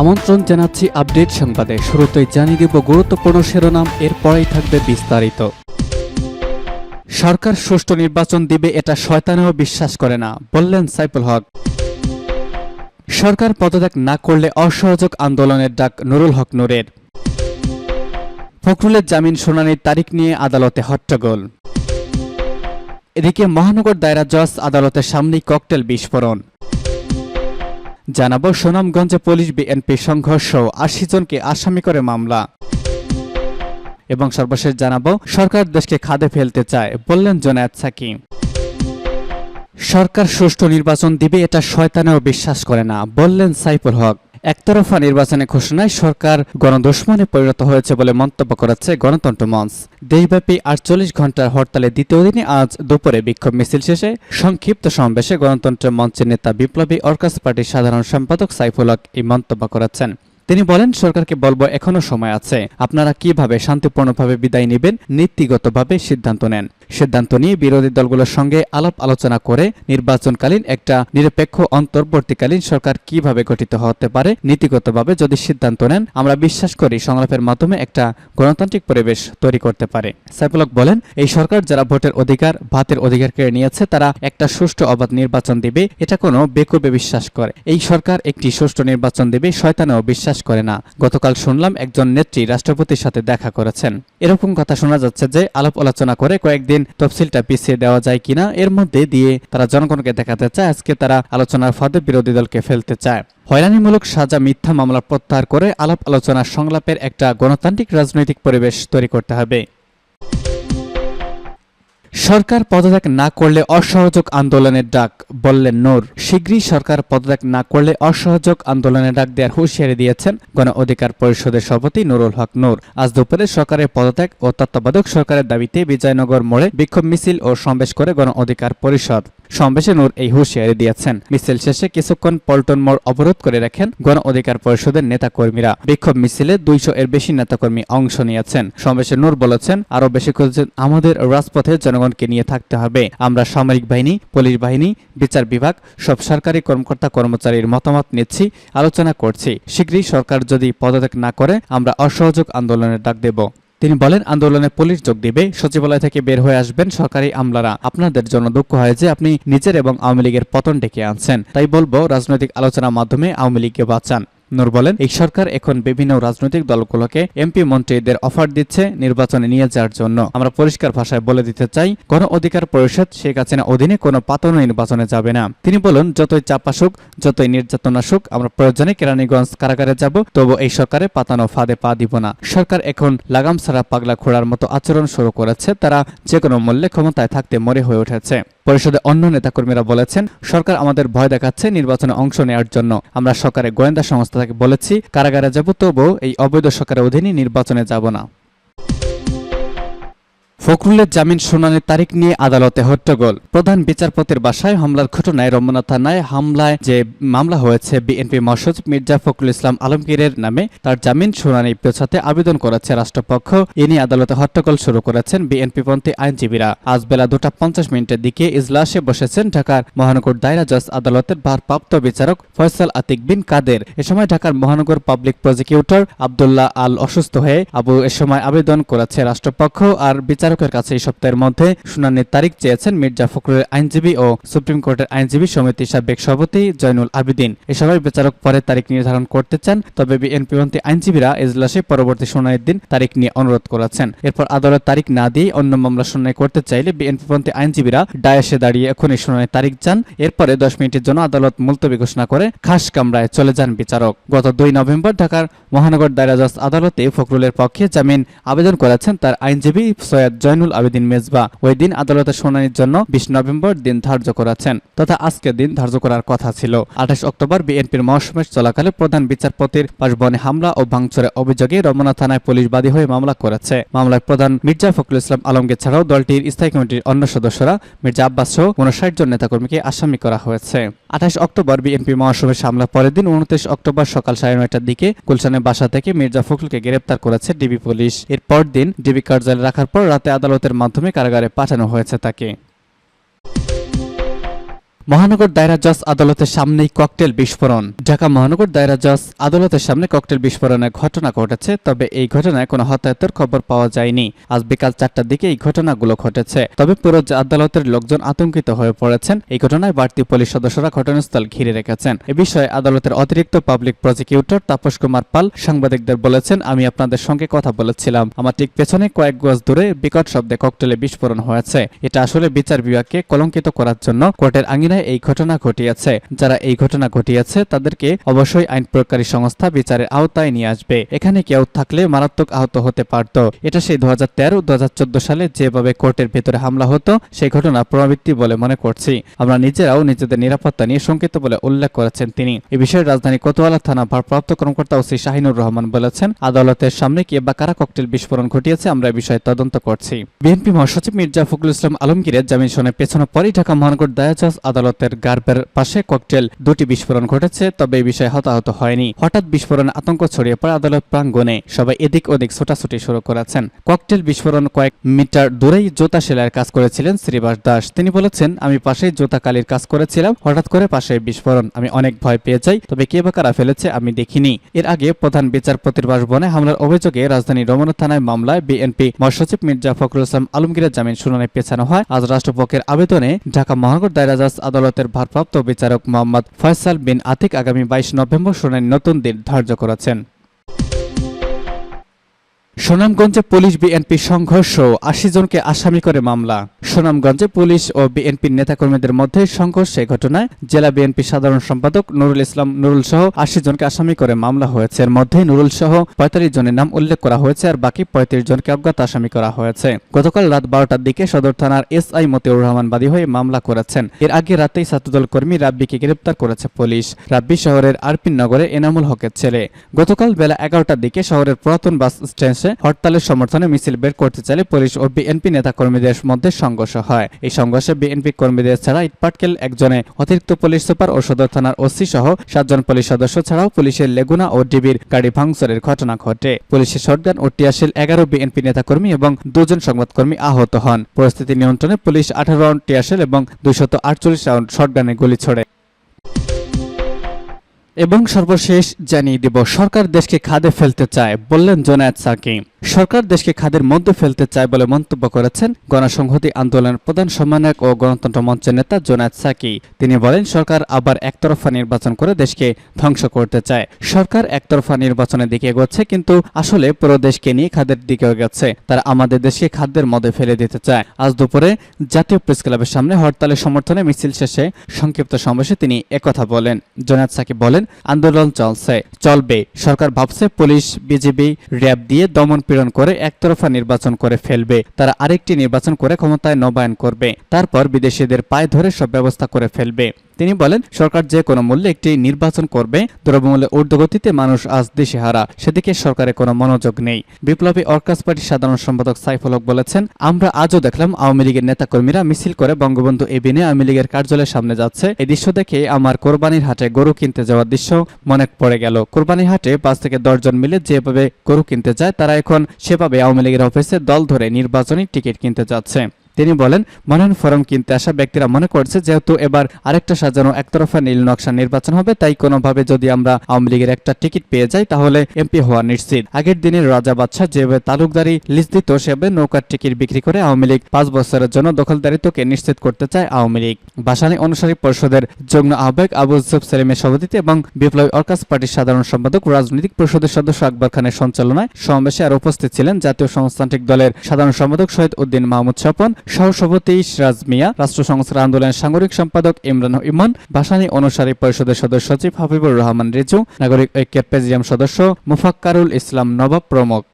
আমন্ত্রণ জানাচ্ছি আপডেট সংবাদে। শুরুতেই জানিয়ে দেব গুরুত্বপূর্ণ শিরোনাম, এরপরেই থাকবে বিস্তারিত। সরকার সুষ্ঠু নির্বাচন দিবে এটা শয়তানেও বিশ্বাস করে না, বললেন সাইফুল হক। সরকার পদত্যাগ না করলে অসহযোগ আন্দোলনের ডাক নুরুল হক নুরের। ফখরুলের জামিন শুনানির তারিখ নিয়ে আদালতে হট্টগোল। এদিকে মহানগর দায়রা জজ আদালতের সামনেই ককটেল বিস্ফোরণ। জানাব সুনামগঞ্জে পুলিশ বিএনপি সংঘর্ষ, আশি জনকে আসামি করে মামলা। এবং সর্বশেষ জানাব, সরকার দেশকে খাদে ফেলতে চায়, বললেন জোনায়েদ সাকিম সরকার সুষ্ঠু নির্বাচন দিবে এটা শয়তানেও বিশ্বাস করে না, বললেন সাইফুল হক। একতরফা নির্বাচনে ঘোষণায় সরকার গণদুশ্মনে পরিণত হয়েছে বলে মন্তব্য করেছে গণতন্ত্র মঞ্চ। দেশব্যাপী আটচল্লিশ ঘণ্টার হরতালের দ্বিতীয় দিনে আজ দুপুরে বিক্ষোভ মিছিল শেষে সংক্ষিপ্ত সমাবেশে গণতন্ত্র মঞ্চের নেতা বিপ্লবী অর্কাস পার্টির সাধারণ সম্পাদক সাইফুল হক এই মন্তব্য করেছেন। তিনি বলেন, সরকারকে বলব, এখনও সময় আছে। আপনারা কীভাবে শান্তিপূর্ণভাবে বিদায় নেবেন, নীতিগতভাবে সিদ্ধান্ত নেন। সিদ্ধান্ত নিয়ে বিরোধী দলগুলোর সঙ্গে আলাপ আলোচনা করে নির্বাচনকালীন একটা নিরপেক্ষ অন্তর্বর্তীকালীন সরকার কীভাবে গঠিত হতে পারে, নীতিগতভাবে যদি সিদ্ধান্ত নেন, আমরা বিশ্বাস করি সংলাপের মাধ্যমে একটা গণতান্ত্রিক পরিবেশ তৈরি করতে পারে। সাইফুলক বলেন, এই সরকার যারা ভোটের অধিকার, ভাতের অধিকার কেড়ে নিয়েছে, তারা একটা সুষ্ঠু অবাধ নির্বাচন দিবে, এটা কোনো বেকুবে বিশ্বাস করে। এই সরকার একটি সুষ্ঠু নির্বাচন দেবে, শয়তানেও বিশ্বাস করে না। গতকাল শুনলাম একজন নেত্রী রাষ্ট্রপতির সাথে দেখা করেছেন। এরকম কথা শোনা যাচ্ছে যে, আলাপ আলোচনা করে কয়েকদিন তফসিলটা পিছিয়ে দেওয়া যায় কিনা এর মধ্যে দিয়ে তারা জনগণকে দেখাতে চায়। আজকে তারা আলোচনার ফাঁদে বিরোধী দলকে ফেলতে চায়। হয়রানিমূলক সাজা, মিথ্যা মামলা প্রত্যাহার করে আলাপ আলোচনা সংলাপের একটা গণতান্ত্রিক রাজনৈতিক পরিবেশ তৈরি করতে হবে। সরকার পদত্যাগ না করলে অসহযোগ আন্দোলনের ডাক, বললেন নূর। শীঘ্রই সরকার পদত্যাগ না করলে অসহযোগ আন্দোলনের ডাক দেওয়ার হুঁশিয়ারি দিয়েছেন গণ অধিকার পরিষদের সভাপতি নুরুল হক নূর। আজ দুপুরে সরকারের পদত্যাগ ও তত্ত্বাবধায়ক সরকারের দাবিতে বিজয়নগর মোড়ে বিক্ষোভ মিছিল ও সমাবেশ করে গণ অধিকার পরিষদ। সমাবেশে নূর এই হুঁশিয়ারি দিয়েছেন। মিছিল শেষে কিছুক্ষণ পল্টন মোড় অবরোধ করে রাখেন গণ অধিকার পরিষদের নেতাকর্মীরা। বিক্ষোভ মিছিলে দুইশো এর বেশি নেতাকর্মী অংশ নিয়েছেন। সমাবেশে নূর বলেছেন আরও বেশি করেছেন আমাদের রাজপথে জনগণকে নিয়ে থাকতে হবে। আমরা সামরিক বাহিনী, পুলিশ বাহিনী, বিচার বিভাগ, সব সরকারি কর্মকর্তা কর্মচারীর মতামত নিচ্ছি, আলোচনা করছি। শীঘ্রই সরকার যদি পদত্যাগ না করে, আমরা অসহযোগ আন্দোলনের ডাক দেব। তিনি বলেন, আন্দোলনে পুলিশ যোগ দিবে, সচিবালয় থেকে বের হয়ে আসবেন সরকারি আমলারা। আপনাদের জন্য দুঃখ হয় যে আপনি নিজের এবং আওয়ামী লীগের পতন ডেকে আনছেন। তাই বলব, রাজনৈতিক আলোচনার মাধ্যমে আওয়ামী লীগকে বাঁচান। নূর বলেন, এই সরকার এখন বিভিন্ন রাজনৈতিক দলগুলোকে এমপি মন্ত্রীদের অফার দিচ্ছে নির্বাচনে নিয়ে যাওয়ার জন্য। আমরা পরিষ্কার ভাষায় বলে দিতে চাই, গণ অধিকার পরিষদ শেখ হাসিনা অধীনে কোনো পাতন নির্বাচনে যাবে না। তিনি বলুন, যতই চাপ আসুক, যতই নির্যাতন আসুক, আমরা প্রয়োজনে কেরানীগঞ্জ কারাগারে যাব, তবু এই সরকারে পাতানো ফাঁদে পা দিব না। সরকার এখন লাগাম ছাড়া পাগলা খোড়ার মতো আচরণ শুরু করেছে, তারা যে কোনো মূল্যে ক্ষমতায় থাকতে মরে হয়ে উঠেছে। পরিষদে অন্য নেতাকর্মীরা বলেছেন, সরকার আমাদের ভয় দেখাচ্ছে নির্বাচনে অংশ নেওয়ার জন্য। আমরা সরকারের গোয়েন্দা সংস্থাকে বলেছি কারাগারে যাব তবুও এই অবৈধ সরকারের অধীনে নির্বাচনে যাব না। ফখরুলের জামিন শুনানির তারিখ নিয়ে আদালতে হট্টগোল। প্রধান বিচারপতির বাসায় হামলার ঘটনায় রমনা থানায় হামলায় যে মামলা হয়েছে, বিএনপি মহাসচিব মির্জা ফখরুল ইসলাম আলমগীরের নামে তার জামিন শুনানি পেছাতে আবেদন করেছে রাষ্ট্রপক্ষ। এ নিয়ে আদালতে হট্টগোল শুরু করেছেন বিএনপিপন্থী আইনজীবীরা। আজ বেলা দুটা পঞ্চাশ মিনিটের দিকে ইজলাসে বসেছেন ঢাকার মহানগর দায়রা জজ আদালতের ভারপ্রাপ্ত বিচারক ফয়সাল আতিক বিন কাদের। এ সময় ঢাকার মহানগর পাবলিক প্রসিকিউটর আবদুল্লাহ আল অসুস্থ হয়ে আবু এ সময় আবেদন করেছে রাষ্ট্রপক্ষ। আর বিচারকের কাছে এই সপ্তাহের মধ্যে শুনানির তারিখ চেয়েছেন মির্জা ফখরুলের আইনজীবী ও সুপ্রিম কোর্টের আইনজীবী সমিতির সাবেক সভাপতি জয়নুল আবিদিন। এ সময় বিচারক পরে তারিখ নির্ধারণ করতে চান, তবে বিএনপিপন্থী আইনজীবীরা এজলাসে পরবর্তী শুনানির দিন তারিখ নিয়ে অনুরোধ করেছেন। এরপর আদালত তারিখ না দিয়ে অন্য মামলা শুনানি করতে চাইলে বিএনপিপন্থী আইনজীবীরা ডায়াসে দাঁড়িয়ে এখনই শুনানির তারিখ চান। এরপরে দশ মিনিটের জন্য আদালত মুলতবি ঘোষণা করে খাস কামরায় চলে যান বিচারক। গত দুই নভেম্বর ঢাকার মহানগর দায়রা আদালতে ফখরুলের পক্ষে জামিন আবেদন করেছেন তার আইনজীবী সৈয়দ জয়নুল আবেদিন মেজবা ওই দিন আদালতের শুনানির জন্য বিশ নভেম্বর দিন ধার্য করেছেন। তথা আজকের দিন ধার্য করার কথা ছিল। আঠাশ অক্টোবর বিএনপির মহাসমাবেশ চলাকালে প্রধান বিচারপতির বাসভবনে হামলা ও ভাঙচুরের অভিযোগে রমনা থানায় পুলিশ বাদী হয়ে মামলা করেছে। মামলায় প্রধান মির্জা ফখরুল ইসলাম আলমগীর ছাড়াও দলটির স্থায়ী কমিটির অন্য সদস্যরা মির্জা আব্বাস সহ উনষাট জন নেতাকর্মীকে আসামি করা হয়েছে। আঠাশ অক্টোবর বিএনপি মহাসমাবেশ হামলা পরের দিন উনত্রিশ অক্টোবর সকাল সাড়ে নয়টার দিকে গুলশানের বাসা থেকে মির্জা ফখরুলকে গ্রেপ্তার করেছে ডিবি পুলিশ। এর দিন ডিবি কার্যালয়ে রাখার পর রাতে আদালতের মাধ্যমে কারাগারে পাঠানো হয়েছে তাকে। মহানগর দায়রা জজ আদালতের সামনেই ককটেল বিস্ফোরণ। ঢাকা মহানগর দায়রা জজ আদালতের সামনে ককটেল বিস্ফোরণের ঘটনা ঘটেছে, তবে এই ঘটনায় কোনো হতাহতের খবর পাওয়া যায়নি। আজ বিকাল চারটার দিকে এই ঘটনাগুলো ঘটেছে। তবে পুরো আদালতের লোকজন আতঙ্কিত হয়ে পড়েছেন। এই ঘটনায় বাড়তি পুলিশ সদস্যরা ঘটনাস্থল ঘিরে রেখেছেন। এ বিষয়ে আদালতের অতিরিক্ত পাবলিক প্রসিকিউটর তাপস কুমার পাল সাংবাদিকদের বলেছেন, আমি আপনাদের সঙ্গে কথা বলেছিলাম। আমার ঠিক পেছনে কয়েক গজ দূরে বিকট শব্দে ককটেলে বিস্ফোরণ হয়েছে। এটা আসলে বিচার বিভাগকে কলঙ্কিত করার জন্য কোর্টের আঙ্গিনায় এই ঘটনা ঘটিয়েছে। যারা এই ঘটনা ঘটিয়েছে, তাদেরকে অবশ্যই আইন প্রয়োগকারী সংস্থা বিচারের আওতায় নিয়ে আসবে। এখানে কেউ থাকলে মারাত্মক আহত হতে পারত। এটা সেই দু হাজার তেরো দু সালে যেভাবে কোর্টের ভেতরে হামলা হতো, সেই ঘটনা পুনরাবৃত্তি বলে মনে করছি। আমরা নিজেরাও নিজেদের নিরাপত্তা নিয়ে শঙ্কিত বলে উল্লেখ করেছেন তিনি। এ বিষয়ে রাজধানী কোতোয়ালা থানা ভারপ্রাপ্ত কর্মকর্তা ওসি শাহিনুর রহমান বলেছেন, আদালতের সামনে কে বা কারা ককটেল বিস্ফোরণ ঘটিয়েছে আমরা এ বিষয়ে তদন্ত করছি। বিএনপি মহাসচিব মির্জা ফখরুল ইসলাম আলমগীরের জামিন শুনে পেছনে পরেই ঢাকা মহানগর দায়াজাজ আদালতের গার্বের পাশে ককটেল দুটি বিস্ফোরণ ঘটেছে, তবে এই বিষয়ে হতাহত হয়নি। হঠাৎ বিস্ফোরণে আতঙ্ক ছড়িয়ে পড়ে আদালত প্রাঙ্গণে। সবাই এদিক ওদিক ছোটাছুটি শুরু করেছেন। ককটেল বিস্ফোরণ কয়েক মিটার দূরেই জোতা সেলাইয়ের কাজ করেছিলেন শ্রীবাস দাস। তিনি বলেছেন, আমি পাশেই জোতা কালির কাজ করেছিলাম, হঠাৎ করে পাশে বিস্ফোরণ। আমি অনেক ভয় পেয়ে যাই, তবে কে বা কারা ফেলেছে আমি দেখিনি। এর আগে প্রধান বিচারপতির বাসভবনে হামলার অভিযোগে রাজধানী রমনা থানায় মামলায় বিএনপি মহাসচিব মির্জা ফখরুল ইসলাম আলমগীরের জামিন শুনানি পেছানো হয়। আজ রাষ্ট্রপক্ষের আবেদনে ঢাকা মহানগর দায়রা জজ আদালতের ভারপ্রাপ্ত বিচারক মোহাম্মদ ফয়সাল বিন আতিক আগামী বাইশ নভেম্বর শুনানি নতুন দিন ধার্য করেছেন। সুনামগঞ্জে পুলিশ বিএনপি সংঘর্ষ, আশি জনকে আসামি করে মামলা। সুনামগঞ্জে পুলিশ ও বিএনপির নেতাকর্মীদের মধ্যে সংঘর্ষে ঘটনায় জেলা বিএনপি সাধারণ সম্পাদক নুরুল ইসলাম নুরুল সহ আশি জনকে আসামি করে মামলা হয়েছে। এর মধ্যে নুরুল সহ পঁয়তাল্লিশ জনের নাম উল্লেখ করা হয়েছে আর বাকি পঁয়ত্রিশ জনকে অজ্ঞাত আসামি করা হয়েছে। গতকাল রাত বারোটার দিকে সদর থানার এসআই মতিউর রহমান বাদী হয়ে মামলা করেছেন। এর আগে রাতেই ছাত্রদল কর্মী রাব্বিকে গ্রেপ্তার করেছে পুলিশ। রাব্বি শহরের আরপিন নগরে এনামুল হকের ছেলে। গতকাল বেলা এগারোটার দিকে শহরের পুরাতন বাস স্ট্যান্ডে হরতালের সমর্থনে মিছিল বের করতে চাইলে পুলিশ ও বিএনপি নেতা কর্মীদের মধ্যে সংঘর্ষ হয়। এই সংঘর্ষে বিএনপি কর্মীদের ছাড়া ইটপাটকেল একজনে, অতিরিক্ত পুলিশ সুপার ও সদর থানার ওসি সহ সাতজন পুলিশ সদস্য ছাড়াও পুলিশের লেগুনা ও ডিবির গাড়ি ভাঙচুরের ঘটনা ঘটে। পুলিশের শটগান ও টিয়াশিল এগারো বিএনপি নেতাকর্মী এবং দুজন সংবাদকর্মী আহত হন। পরিস্থিতি নিয়ন্ত্রণে পুলিশ আঠারো রাউন্ড টিয়াশিল এবং দুইশত আটচল্লিশ রাউন্ড শটগানে গুলি ছোড়ে। এবং সর্বশেষ জানিয়ে দিব সরকার দেশকে খাদে ফেলতে চায় বললেন জোনায়েদ সাকি সরকার দেশকে খাদের মধ্যে ফেলতে চায় বলে মন্তব্য করেছেন গণসংহতি আন্দোলনের প্রধান সমন্বয়ক ও গণতন্ত্র মঞ্চের নেতা জোনায়েদ সাকি। তিনি বলেন, সরকার আবার একতরফা নির্বাচন করে দেশকে ধ্বংস করতে চায়। সরকার একতরফা নির্বাচনের দিকে এগোচ্ছে, কিন্তু আসলে পুরো দেশকে নিয়ে খাদের দিকে গেছে তারা আমাদের দেশকে খাদ্যের মধ্যে ফেলে দিতে চায়। আজ দুপুরে জাতীয় প্রেস ক্লাবের সামনে হরতালের সমর্থনে মিছিল শেষে সংক্ষিপ্ত সমাবেশে তিনি একথা বলেন। জোনায়েদ সাকি বলেন, আন্দোলন চলছে, চলবে। সরকার ভাবছে পুলিশ, বিজিবি, র্যাব দিয়ে দমন পীড়ন করে একতরফা নির্বাচন করে ফেলবে। তারা আরেকটি নির্বাচন করে ক্ষমতায় নবায়ন করবে। তারপর বিদেশিদের পায়ে ধরে সব ব্যবস্থা করে ফেলবে। তিনি বলেন, সরকার যে কোনো মূল্যে একটি নির্বাচন করবে, দ্রব্যমূল্যে ঊর্ধ্বগতিতে মানুষ আজ দিশেহারা, সেদিকে সরকারের কোনো মনোযোগ নেই। বিপ্লবী অর্কাস পার্টির সাধারণ সম্পাদক সাইফুল হক বলেছেন, আমরা আজও দেখলাম আওয়ামী লীগের নেতাকর্মীরা মিছিল করে বঙ্গবন্ধু এবিনে আওয়ামী লীগের কার্যালয়ের সামনে যাচ্ছে। এই দৃশ্য দেখে আমার কোরবানির হাটে গরু কিনতে যাওয়ার দৃশ্য মনে পড়ে গেল। কোরবানির হাটে পাঁচ থেকে দশজন মিলে যেভাবে গরু কিনতে যায়, তারা এখন সেভাবে আওয়ামী লীগের অফিসে দল ধরে নির্বাচনী টিকিট কিনতে যাচ্ছে। তিনি বলেন, মনোনয়ন ফরম কিনতে আসা ব্যক্তিরা মনে করছে যেহেতু এবার আরেকটা সাজানো একতরফা নীল নকশা নির্বাচন হবে, তাই কোনোভাবে যদি আমরা আওয়ামী লীগের একটা টিকিট পেয়ে যাই, তাহলে এমপি হওয়া নিশ্চিত। আগের দিনের রাজা বাদশাহ যেভাবে তালুকদারি লিস্ট দিত সেভাবে নৌকার টিকিট বিক্রি করে আওয়ামী লীগ পাঁচ বছরের জন্য দখলদারিত্বকে নিশ্চিত করতে চায় আওয়ামী লীগ। বাসানী অনুসারী পরিষদের যুগ্ম আহ্বায়ক আবু ইউসুফ সেলিমের সভাপতিতে এবং বিপ্লবী অর্কাস পার্টির সাধারণ সম্পাদক, রাজনৈতিক পরিষদের সদস্য আকবর খানের সঞ্চালনায় সমাবেশে আর উপস্থিত ছিলেন জাতীয় সমাজতান্ত্রিক দলের সাধারণ সম্পাদক শহীদ উদ্দিন মাহমুদ স্বপন সহসভাপতি সিরাজ মিয়া, রাষ্ট্র সংস্কার আন্দোলনের সাংগঠনিক সম্পাদক ইমরান ইমান, ভাসানী অনুসারী পরিষদের সদস্য সচিব হাবিবুর রহমান রিজু, নাগরিক ঐক্যের প্রেসিডিয়াম সদস্য মুফাক্কারুল ইসলাম নবাব প্রমুখ।